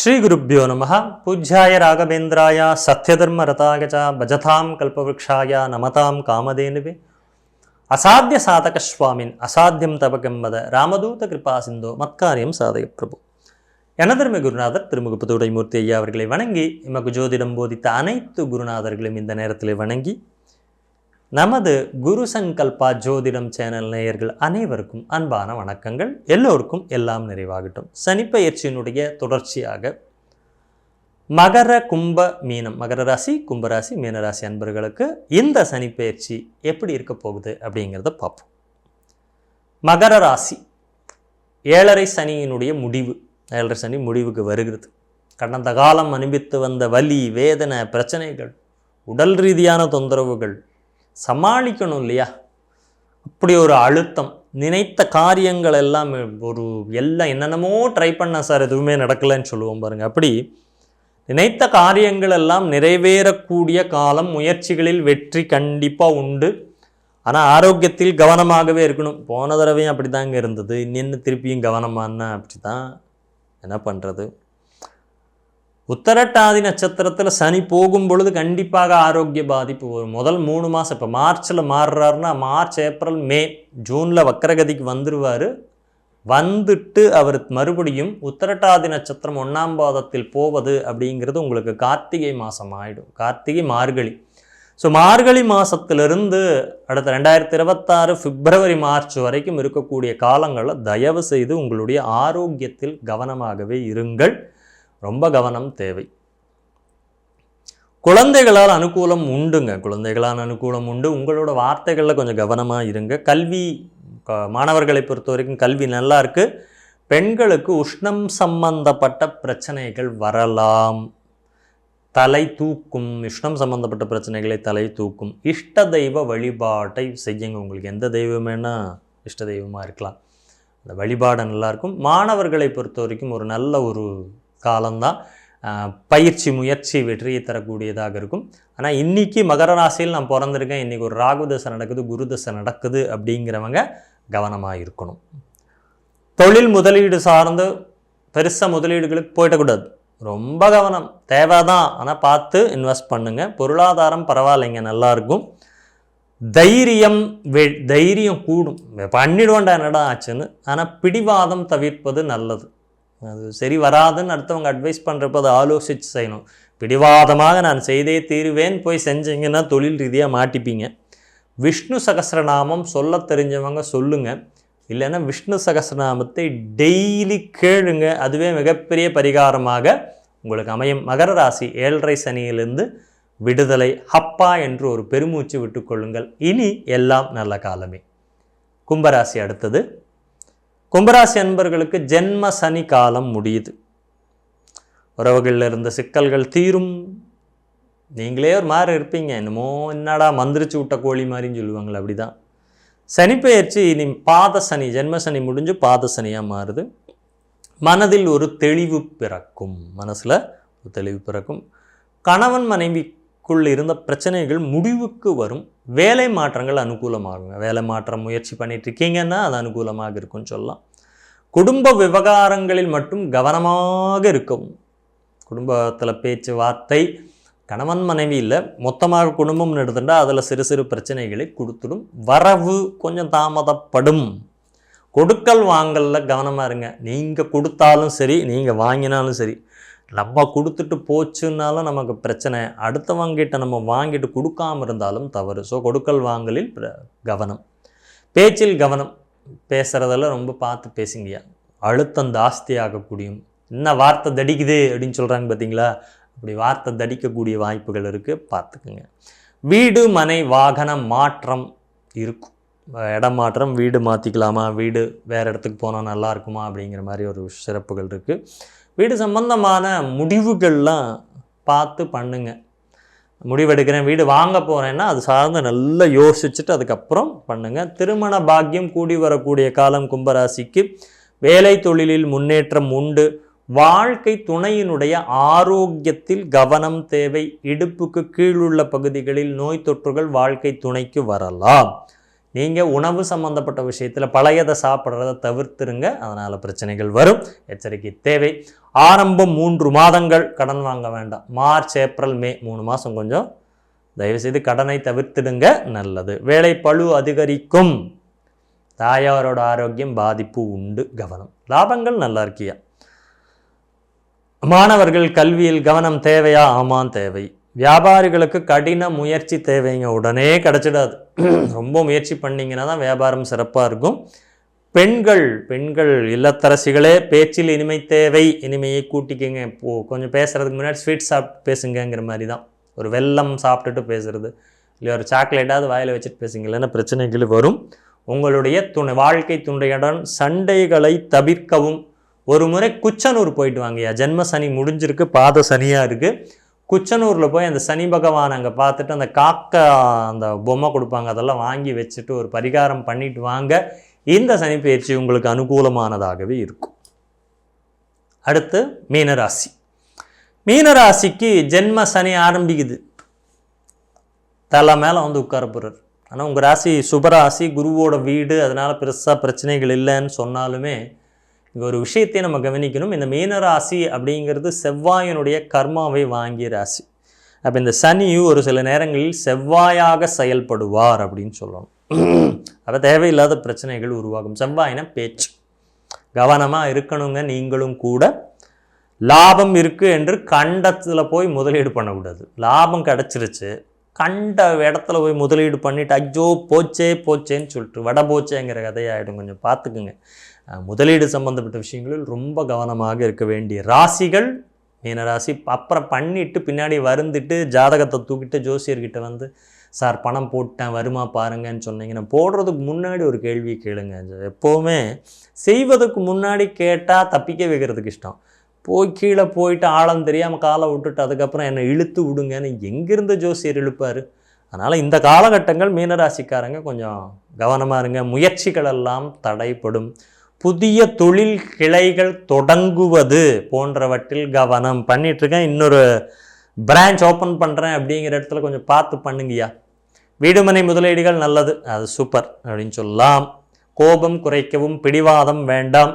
ஸ்ரீகுருப்போ நம பூஜ்யாய ராகவேந்திராய சத்யதர்ம ரதாய ச பஜதாம் கல்பவக்ஷாய நமதாம் காமதேனுவே. அசாத்திய சாதக சுவாமின் அசாத்தியம் தபகம்மத ராமதூத கிருபா சிந்தோ மத்காரியம் சாதய பிரபு எனதர்ம குருநாதர் திருமுகப்புத்துடைமூர்த்தி ஐயா அவர்களை வணங்கி எமக்கு ஜோதிடம் போதித்த அனைத்து குருநாதர்களும் இந்த நேரத்தில் வணங்கி நமது குரு சங்கல்பா ஜோதிடம் சேனல் நேயர்கள் அனைவருக்கும் அன்பான வணக்கங்கள். எல்லோருக்கும் எல்லாம் நிறைவாகட்டும். சனிப்பயிற்சியினுடைய தொடர்ச்சியாக மகர கும்ப மீனம் மகர ராசி கும்பராசி மீனராசி அன்பர்களுக்கு இந்த சனிப்பயிற்சி எப்படி இருக்க போகுது அப்படிங்கிறத பார்ப்போம். மகர ராசி ஏழரை சனியினுடைய முடிவு ஏழரை சனி முடிவுக்கு வருகிறது. கடந்த காலம் அனுபவித்து வந்த வலி வேதனை பிரச்சனைகள் உடல் ரீதியான தொந்தரவுகள் சமாளிக்கணும் இல்லையா அப்படி ஒரு அழுத்தம் நினைத்த காரியங்கள் எல்லாம் ஒரு எல்லாம் என்னென்னமோ ட்ரை பண்ண சார் எதுவுமே நடக்கலைன்னு சொல்லுவோம் பாருங்கள் அப்படி நினைத்த காரியங்கள் எல்லாம் நிறைவேறக்கூடிய காலம் முயற்சிகளில் வெற்றி கண்டிப்பாக உண்டு. ஆனால் ஆரோக்கியத்தில் கவனமாகவே இருக்கணும். போன தடவையும் அப்படி தாங்க இருந்தது. இன்னும் திருப்பியும் கவனமானா அப்படி தான் என்ன பண்ணுறது உத்தரட்டாதி நட்சத்திரத்தில் சனி போகும் பொழுது கண்டிப்பாக ஆரோக்கிய பாதிப்பு வரும். முதல் மூணு மாதம் இப்போ மார்ச்சில் மாறுறாருன்னா மார்ச் ஏப்ரல் மே ஜூனில் வக்கரகதிக்கு வந்துடுவார் வந்துட்டு அவர் மறுபடியும் உத்தரட்டாதி நட்சத்திரம் ஒன்றாம் பாதத்தில் போவது அப்படிங்கிறது உங்களுக்கு கார்த்திகை மாதம் ஆகிடும் கார்த்திகை மார்கழி. ஸோ மார்கழி மாதத்திலிருந்து அடுத்த ரெண்டாயிரத்தி இருபத்தாறு பிப்ரவரி மார்ச் வரைக்கும் இருக்கக்கூடிய காலங்களில் தயவு செய்து உங்களுடைய ஆரோக்கியத்தில் கவனமாகவே இருங்கள். ரொம்ப கவனம் தேவை. குழந்தைகளால் அனுகூலம் உண்டுங்க. குழந்தைகளால் அனுகூலம் உண்டு. உங்களோட வார்த்தைகளில் கொஞ்சம் கவனமாக இருங்க. கல்வி க- மாணவர்களை பொறுத்த வரைக்கும் கல்வி நல்லா இருக்குது பெண்களுக்கு உஷ்ணம் சம்பந்தப்பட்ட பிரச்சனைகள் வரலாம். தலை தூக்கும் உஷ்ணம் சம்பந்தப்பட்ட பிரச்சனைகளை தலை தூக்கும். இஷ்ட தெய்வ வழிபாட்டை செய்யுங்க. உங்களுக்கு எந்த தெய்வமேனா இஷ்ட தெய்வமாக இருக்கலாம். அந்த வழிபாடு நல்லாயிருக்கும் மாணவர்களை பொறுத்த வரைக்கும் ஒரு நல்ல ஒரு காலம்தான். பயிற்சி முயற்சி வெற்றியை தரக்கூடியதாக இருக்கும். ஆனால் இன்றைக்கி மகர ராசியில் நான் பிறந்திருக்கேன். இன்றைக்கி ஒரு ராகு தசை நடக்குது குரு தசை நடக்குது அப்படிங்கிறவங்க கவனமாக இருக்கணும். தொழில் முதலீடு சார்ந்து பெருசாக முதலீடுகளுக்கு போயிடக்கூடாது. ரொம்ப கவனம். தேவைதான். ஆனால் பார்த்து இன்வெஸ்ட் பண்ணுங்கள் பொருளாதாரம் பரவாயில்லைங்க. நல்லாயிருக்கும் தைரியம் வெ தைரியம் கூடும். பண்ணிடுவோண்டா என்னடா ஆச்சுன்னு. ஆனால் பிடிவாதம் தவிர்ப்பது நல்லது. அது சரி வராதுன்னு அடுத்தவங்க அட்வைஸ் பண்ணுறப்ப அதை ஆலோசித்து செய்யணும். பிடிவாதமாக நான் செய்தே தீருவேன் போய் செஞ்சீங்கன்னா தொழில் ரீதியாக மாட்டிப்பீங்க. விஷ்ணு சகஸ்ரநாமம் சொல்ல தெரிஞ்சவங்க சொல்லுங்கள் இல்லைன்னா விஷ்ணு சகஸ்ரநாமத்தை டெய்லி கேளுங்க. அதுவே மிகப்பெரிய பரிகாரமாக உங்களுக்கு அமையும். மகர ராசி ஏழரை சனியிலிருந்து விடுதலை ஹப்பா என்று ஒரு பெருமூச்சு விட்டுக்கொள்ளுங்கள் இனி எல்லாம் நல்ல காலமே. கும்பராசி அடுத்தது. கும்பராசி அன்பர்களுக்கு ஜென்ம சனி காலம் முடியுது. உறவுகளில் இருந்த சிக்கல்கள் தீரும். நீங்களே ஒரு மாதிரி இருப்பீங்க. என்னமோ என்னடா மந்திரிச்சு விட்ட கோழி மாதிரின்னு சொல்லுவாங்களே அப்படிதான். சனிப்பெயர்ச்சி இனி பாத சனி ஜென்ம சனி முடிஞ்சு பாத சனியாக மாறுது. மனதில் ஒரு தெளிவு பிறக்கும். மனசில் ஒரு தெளிவு பிறக்கும். கணவன் மனைவி மனைவிக்குள் இருந்த பிரச்சனைகள் முடிவுக்கு வரும். வேலை மாற்றங்கள் அனுகூலமாகுங்க. வேலை மாற்றம் முயற்சி பண்ணிட்டு இருக்கீங்கன்னா அது அனுகூலமாக இருக்கும்னு சொல்லலாம். குடும்ப விவகாரங்களில் மட்டும் கவனமாக இருக்கவும். குடும்பத்தில் பேச்சு வார்த்தை கணவன் மனைவி இல்லை மொத்தமாக குடும்பம்னு எடுத்துட்டால் அதில் சிறு சிறு பிரச்சனைகளை கொடுத்துடும். வரவு கொஞ்சம் தாமதப்படும். கொடுக்கல் வாங்கலில் கவனமாக இருங்க. நீங்கள் கொடுத்தாலும் சரி நீங்கள் வாங்கினாலும் சரி நம்ம கொடுத்துட்டு போச்சுன்னாலும் நமக்கு பிரச்சனை. அடுத்தவங்கிட்ட நம்ம வாங்கிட்டு கொடுக்காம இருந்தாலும் தவறு. ஸோ கொடுக்கல் வாங்கலில் கவனம். பேச்சில் கவனம். பேசுகிறதெல்லாம் ரொம்ப பார்த்து பேசுங்கய்யா. அழுத்தம் ஜாஸ்தியாகக்கூடியும். என்ன வார்த்தை தடிக்குது அப்படின்னு சொல்கிறாங்க பார்த்தீங்களா? அப்படி வார்த்தை தடிக்கக்கூடிய வாய்ப்புகள் இருக்குது பார்த்துக்குங்க. வீடு மனை வாகன மாற்றம் இருக்கும். இடம் மாற்றம் வீடு மாற்றிக்கலாமா வீடு வேறு இடத்துக்கு போனால் நல்லா இருக்குமா? அப்படிங்கிற மாதிரி ஒரு சிறப்புகள் இருக்குது வீடு சம்பந்தமான முடிவுகள்லாம் பார்த்து பண்ணுங்க. முடிவெடுக்கிறேன் வீடு வாங்க போகிறேன்னா அது சார்ந்து நல்லா யோசிச்சுட்டு அதுக்கப்புறம் பண்ணுங்கள் திருமண பாக்கியம் கூடி வரக்கூடிய காலம் கும்பராசிக்கு வேலை தொழிலில் முன்னேற்றம் உண்டு. வாழ்க்கை துணையினுடைய ஆரோக்கியத்தில் கவனம் தேவை. இடுப்புக்கு கீழுள்ள பகுதிகளில் நோய் தொற்றுகள் வாழ்க்கை துணைக்கு வரலாம். நீங்கள் உணவு சம்மந்தப்பட்ட விஷயத்தில் பழையதை சாப்பிட்றத தவிர்த்துருங்க. அதனால் பிரச்சனைகள் வரும். எச்சரிக்கை தேவை. ஆரம்பம் மூன்று மாதங்கள் கடன் வாங்க வேண்டாம். மார்ச் ஏப்ரல் மே மூணு மாதம் கொஞ்சம் தயவுசெய்து கடனை தவிர்த்திடுங்க. நல்லது. வேலை பழு அதிகரிக்கும். தாயாரோட ஆரோக்கியம் பாதிப்பு உண்டு. கவனம். லாபங்கள் நல்லா இருக்கியா? மாணவர்கள் கல்வியில் கவனம் தேவையா? ஆமாம் தேவை. வியாபாரிகளுக்கு கடின முயற்சி தேவைங்க. உடனே கிடச்சிடாது. ரொம்ப முயற்சி பண்ணிங்கன்னா தான் வியாபாரம் சிறப்பாக இருக்கும். பெண்கள் பெண்கள் இல்லத்தரசிகளே பேச்சில் இனிமை தேவை இனிமையை கூட்டிக்கங்க. இப்போ கொஞ்சம் பேசுகிறதுக்கு முன்னாடி ஸ்வீட் சாப்பிட்டு பேசுங்கங்கிற மாதிரி தான். ஒரு வெல்லம் சாப்பிட்டுட்டு பேசுறது. இல்லை ஒரு சாக்லேட்டாவது வாயில் வச்சுட்டு பேசுங்க இல்லைன்னா பிரச்சனைகள் வரும்? உங்களுடைய துணை வாழ்க்கை துணையுடன் சண்டைகளை தவிர்க்கவும். ஒரு முறை குச்சனூர் போயிட்டு வாங்கய்யா. ஜென்ம சனி முடிஞ்சிருக்கு பாத சனியாக இருக்குது குச்சனூரில் போய் அந்த சனி பகவான் அங்கே பார்த்துட்டு அந்த காக்கா அந்த பொம்மை கொடுப்பாங்க அதெல்லாம் வாங்கி வச்சுட்டு ஒரு பரிகாரம் பண்ணிட்டு வாங்க. இந்த சனி பயிற்சி உங்களுக்கு அனுகூலமானதாகவே இருக்கும். அடுத்து மீனராசி. மீனராசிக்கு ஜென்ம சனி ஆரம்பிக்குது. தலை மேலே வந்து உட்கார போகிறார் ஆனால் உங்கள் ராசி சுபராசி குருவோட வீடு அதனால் பெருசாக பிரச்சனைகள் இல்லைன்னு சொன்னாலுமே இங்கே ஒரு விஷயத்தை நம்ம கவனிக்கணும். இந்த மீனராசி அப்படிங்கிறது செவ்வாயினுடைய கர்மாவை வாங்கிய ராசி. அப்போ இந்த சனியும் ஒரு சில நேரங்களில் செவ்வாயாக செயல்படுவார் அப்படின்னு சொல்லணும். அப்போ தேவையில்லாத பிரச்சனைகள் உருவாகும். செவ்வாயினா பேச்சு. கவனமாக இருக்கணுங்க. நீங்களும் கூட. லாபம் இருக்குது என்று கண்டத்தில் போய் முதலீடு பண்ணக்கூடாது. லாபம் கிடச்சிருச்சு. கண்ட இடத்துல போய் முதலீடு பண்ணிவிட்டு ஐயோ போச்சே போச்சேன்னு சொல்லிட்டு வட போச்சேங்கிற கதையாகிடும் கொஞ்சம் பார்த்துக்குங்க. முதலீடு சம்பந்தப்பட்ட விஷயங்களில் ரொம்ப கவனமாக இருக்க வேண்டிய ராசிகள் மீனராசி அப்புறம் பண்ணிட்டு பின்னாடி வருந்துட்டு ஜாதகத்தை தூக்கிட்டு ஜோசியர்கிட்ட வந்து சார் பணம் போட்டேன் வருமா பாருங்கன்னு சொன்னீங்கன்னா போடுறதுக்கு முன்னாடி ஒரு கேள்வி கேளுங்க. எப்போவுமே செய்வதற்கு முன்னாடி கேட்டால் தப்பிக்க வைக்கிறதுக்கு இஷ்டம். போய் கீழே போயிட்டு ஆழம் தெரியாமல் காலை விட்டுட்டு அதுக்கப்புறம் என்னை இழுத்து விடுங்கன்னு எங்கேருந்து ஜோசியர் இழுப்பார்? அதனால் இந்த காலகட்டங்கள் மீனராசிக்காரங்க கொஞ்சம் கவனமாக இருங்க. முயற்சிகள் எல்லாம் தடைப்படும் புதிய தொழில் கிளைகள் தொடங்குவது போன்றவற்றில் கவனம் பண்ணிகிட்ருக்கேன் இன்னொரு பிரான்ச் ஓப்பன் பண்ணுறேன் அப்படிங்கிற இடத்துல கொஞ்சம் பார்த்து பண்ணுங்கய்யா. வீடுமனை முதலீடுகள் நல்லது அது சூப்பர் அப்படின்னு சொல்லலாம். கோபம் குறைக்கவும் பிடிவாதம் வேண்டாம்.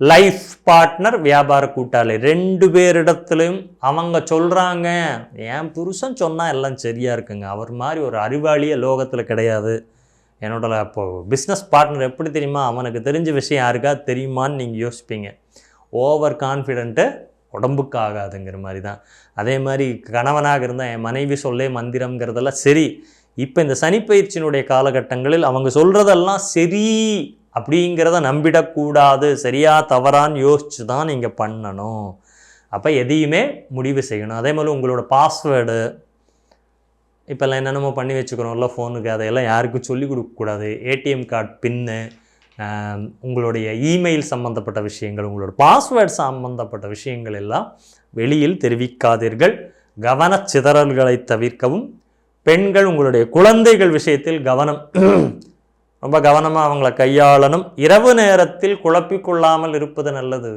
லைஃப் பார்ட்னர் வியாபார கூட்டாளி ரெண்டு பேரிடத்துலையும் அவங்க சொல்கிறாங்க என் புருஷன் சொன்னால் எல்லாம் சரியாக இருக்குங்க. அவர் மாதிரி ஒரு அறிவாளியே லோகத்தில் கிடையாது. என்னோட இப்போது பிஸ்னஸ் பார்ட்னர் எப்படி தெரியுமா? அவனுக்கு தெரிஞ்ச விஷயம் யாருக்கா தெரியுமான்னு நீங்கள் யோசிப்பீங்க. ஓவர் கான்ஃபிடென்ட்டு உடம்புக்கு ஆகாதுங்கிற மாதிரி தான் அதே மாதிரி கணவனாக இருந்தால் என் மனைவி சொல்லே மந்திரம்ங்கிறதெல்லாம் சரி. இப்போ இந்த சனிப்பயிற்சியினுடைய காலகட்டங்களில் அவங்க சொல்கிறதெல்லாம் சரி அப்படிங்கிறத நம்பிடக்கூடாது. சரியா தவறான்னு யோசித்து தான் நீங்கள் பண்ணணும். அப்போ எதையுமே முடிவு செய்யணும். அதே மாதிரி உங்களோட பாஸ்வேர்டு இப்போல்லாம் என்னென்னமோ பண்ணி வச்சுக்கிறோம்ல ஃபோனுக்கு அதையெல்லாம் யாருக்கும் சொல்லிக் கொடுக்கக்கூடாது. ஏடிஎம் கார்டு பின்னு உங்களுடைய இமெயில் சம்மந்தப்பட்ட விஷயங்கள் உங்களோட பாஸ்வேர்ட் சம்மந்தப்பட்ட விஷயங்கள் எல்லாம் வெளியில் தெரிவிக்காதீர்கள். கவனச்சிதறல்களை தவிர்க்கவும். பெண்கள் உங்களுடைய குழந்தைகள் விஷயத்தில் கவனம். ரொம்ப கவனமாக அவங்கள கையாளணும். இரவு நேரத்தில் குழப்பிக்கொள்ளாமல் இருப்பது நல்லது.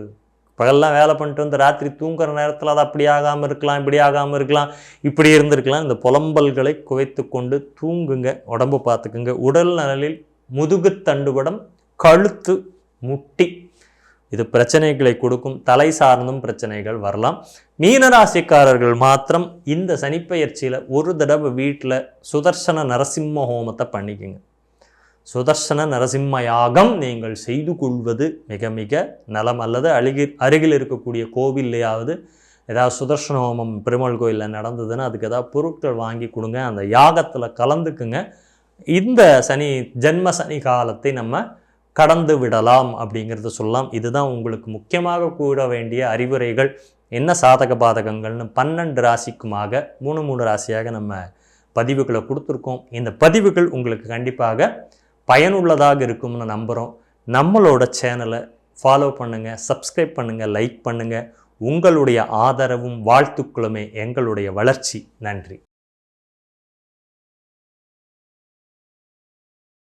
பகல்லாம் வேலை பண்ணிட்டு வந்து ராத்திரி தூங்குற நேரத்தில் அது அப்படி ஆகாமல் இருக்கலாம் இப்படி ஆகாமல் இருக்கலாம் இப்படி இருந்திருக்கலாம். இந்த புலம்பல்களை குவைத்து கொண்டு தூங்குங்க உடம்பு பார்த்துக்குங்க. உடல் நலனில் முதுகு தண்டுபடம் கழுத்து முட்டி. இது பிரச்சனைகளை கொடுக்கும் தலை சார்ந்தும் பிரச்சனைகள் வரலாம். மீனராசிக்காரர்கள் மாத்திரம் இந்த சனிப்பெயர்ச்சியில் ஒரு தடவை வீட்டில் சுதர்சன நரசிம்ம ஹோமத்தை பண்ணிக்கோங்க. சுதர்சன நரசிம்ம யாகம் நீங்கள் செய்து கொள்வது மிக மிக நலம் அல்லது அருகில் அருகில் இருக்கக்கூடிய கோவில்லையாவது ஏதாவது சுதர்சன ஹோமம் பெருமாள் கோயிலில் நடந்ததுன்னா அதுக்கு ஏதாவது பொருட்கள் வாங்கி கொடுங்க அந்த யாகத்தில் கலந்துக்குங்க. இந்த சனி ஜென்ம சனி காலத்தை நம்ம கடந்து விடலாம் அப்படிங்கிறத சொல்லலாம். இதுதான் உங்களுக்கு முக்கியமாக கூற வேண்டிய அறிவுரைகள். என்ன சாதக பாதகங்கள்னு பன்னெண்டு ராசிக்குமாக மூணு மூணு ராசியாக நம்ம பதிவுகளை கொடுத்துருக்கோம். இந்த பதிவுகள் உங்களுக்கு கண்டிப்பாக பயனுள்ளதாக இருக்கும்னு நம்புகிறோம் நம்மளோட சேனலை ஃபாலோ பண்ணுங்கள் சப்ஸ்கிரைப் பண்ணுங்கள் லைக் பண்ணுங்கள் உங்களுடைய ஆதரவும் வாழ்த்துக்களுமே எங்களுடைய வளர்ச்சி. நன்றி.